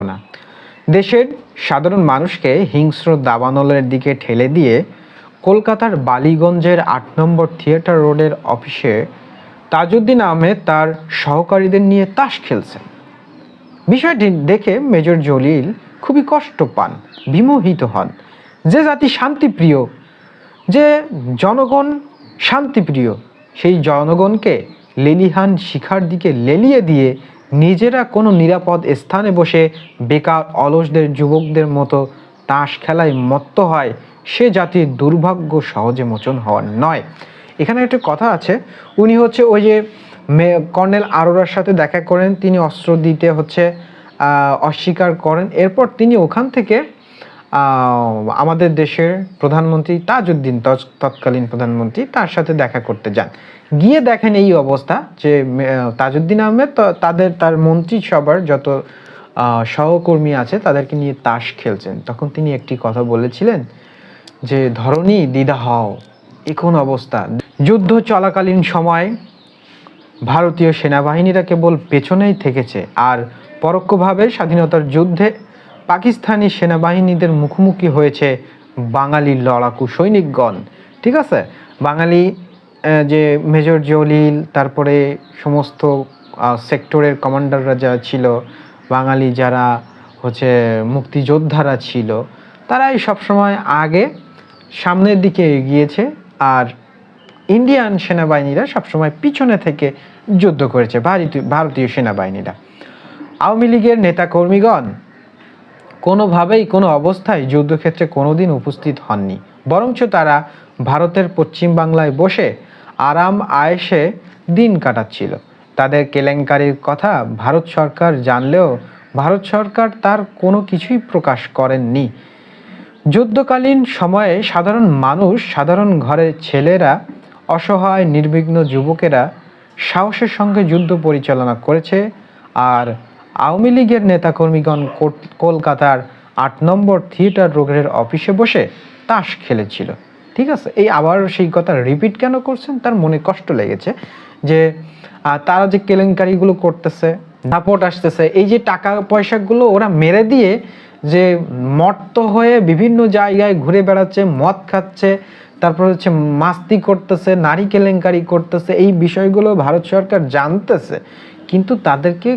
না। দেশের সাধারণ মানুষকে হিংস্র দাবানলের দিকে ঠেলে দিয়ে কলকাতার বালিগঞ্জের আট নম্বর থিয়েটার রোডের অফিসে তাজউদ্দিন আহমেদ তার সহকারীদের নিয়ে তাস খেলছেন। বিষয়টি দেখে মেজর জলিল খুবই কষ্ট পান, বিমোহিত হন। যে জাতি শান্তিপ্রিয়, যে জনগণ শান্তিপ্রিয়, সেই জনগণকে লেলিহান শিখার দিকে লেলিয়ে দিয়ে নিজেরা কোনো নিরাপদ স্থানে বসে বেকার, অলসদের, যুবকদের মতো তাস খেলায় মত্ত হয়, সে জাতির দুর্ভাগ্য সহজে মোচন হওয়ার নয়। এখানে একটা কথা আছে, উনি হচ্ছে ওই যে কর্নেল আরোরার সাথে দেখা করেন, তিনি অস্ত্র দিতে হচ্ছে অস্বীকার করেন, এরপর তিনি ওখান থেকে আমাদের দেশের প্রধানমন্ত্রী তাজউদ্দিন তৎ- তৎকালীন প্রধানমন্ত্রী তার সাথে দেখা করতে যান। গিয়ে দেখেন এই অবস্থা যে তাজউদ্দিন আহমেদ তাদের, তার মন্ত্রিসভার যত সহকর্মী আছে তাদেরকে নিয়ে তাস খেলছেন। তখন তিনি একটি কথা বলেছিলেন যে ধরনী দিদা হও, এ কোন অবস্থা? যুদ্ধ চলাকালীন সময় ভারতীয় সেনাবাহিনীরা কেবল পেছনেই থেকেছে আর পরোক্ষভাবে স্বাধীনতার যুদ্ধে পাকিস্তানি সেনাবাহিনীদের মুখোমুখি হয়েছে বাঙালি লড়াকু সৈনিকগণ। ঠিক আছে? বাঙালি যে মেজর জলিল তারপরে সমস্ত সেক্টরের কমান্ডাররা যারা ছিল, বাঙালি যারা হচ্ছে মুক্তিযোদ্ধারা ছিল, তারাই সবসময় আগে সামনের দিকে এগিয়েছে আর ইন্ডিয়ান সেনাবাহিনীরা সবসময় পিছনে থেকে যুদ্ধ করেছে, ভারতীয় ভারতীয় সেনাবাহিনীরা। আওয়ামী লীগের নেতাকর্মীগণ কোনোভাবেই কোনো অবস্থায় যুদ্ধক্ষেত্রে কোনোদিন উপস্থিত হননি। বরঞ্চ তারা ভারতের পশ্চিম বাংলায় বসে আরাম আয়েসে দিন কাটাচ্ছিল। তাদের কেলেঙ্কারির কথা ভারত সরকার জানলেও ভারত সরকার তার কোনো কিছুই প্রকাশ করেননি। যুদ্ধকালীন সময়ে সাধারণ মানুষ, সাধারণ ঘরের ছেলেরা, অসহায়, নির্বিঘ্ন যুবকেরা সাহসের সঙ্গে যুদ্ধ পরিচালনা করেছে আর আওয়ামী লীগের নেতাকর্মীগণ কলকাতার আট নম্বর থিয়েটার রোগের অফিসে বসে তাস খেলেছিল। ঠিক আছে? এই আবার সেই কথা রিপিট কেন করছেন? তার মনে কষ্ট লেগেছে যে তারা যে কেলেঙ্কারিগুলো করতেছে দাপট আসতেছে, এই যে টাকা পয়সাগুলো ওরা মেরে দিয়ে যে মত্ত হয়ে বিভিন্ন জায়গায় ঘুরে বেড়াচ্ছে, মদ খাচ্ছে, তারপর হচ্ছে মাস্তি করতেছে, নারী কেলেঙ্কারি করতেছে, এই বিষয়গুলো ভারত সরকার জানতেছে। কিন্তু তাদেরকে